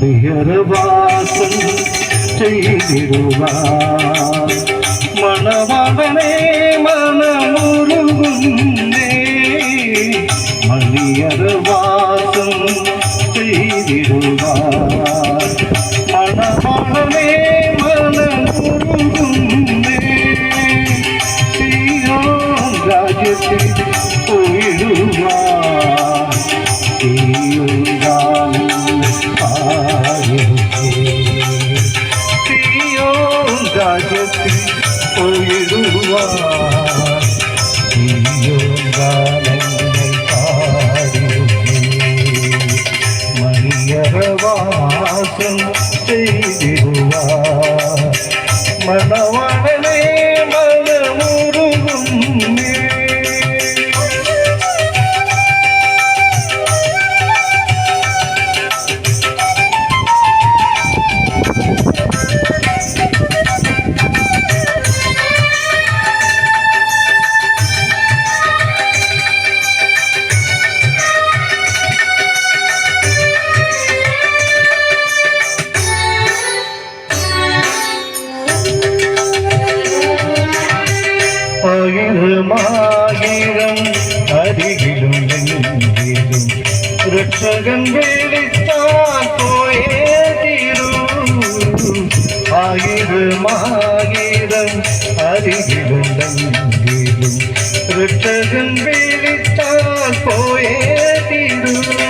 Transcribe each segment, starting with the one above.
மடியரவாசம் செய்திடுவார். மணமகனே மனமுருகுந்தே. மணியரவாசம் செய்திடுவார். மணமகனே மனமுருகு சீயோன் ராஜ்யத்தில் ஆயிரமாயிரம் அருகிலும் எங்கிலும் ரட்சகன் வேலித்தான் போயே தீரும் ஆயிரமாயிரம் அருகிலும் எங்கிலும் ரட்சகன் வேலித்தான் போயே தீரும்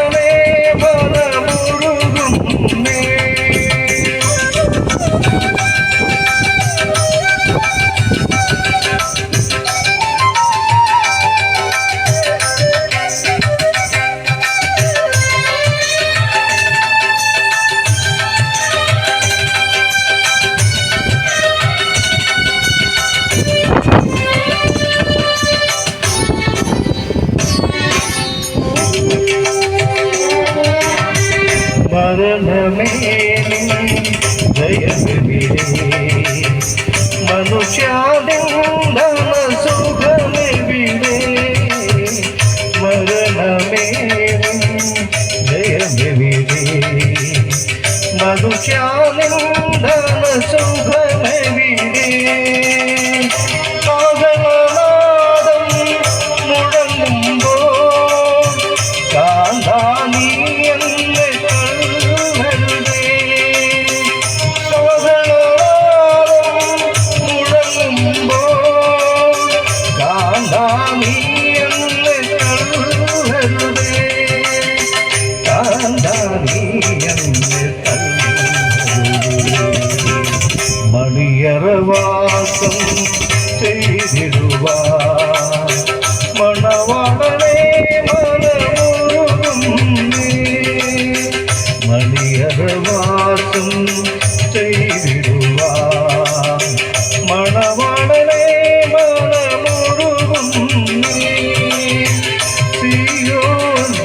జయ మనుష్యా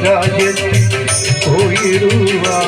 রাজেতে ওই রুয়া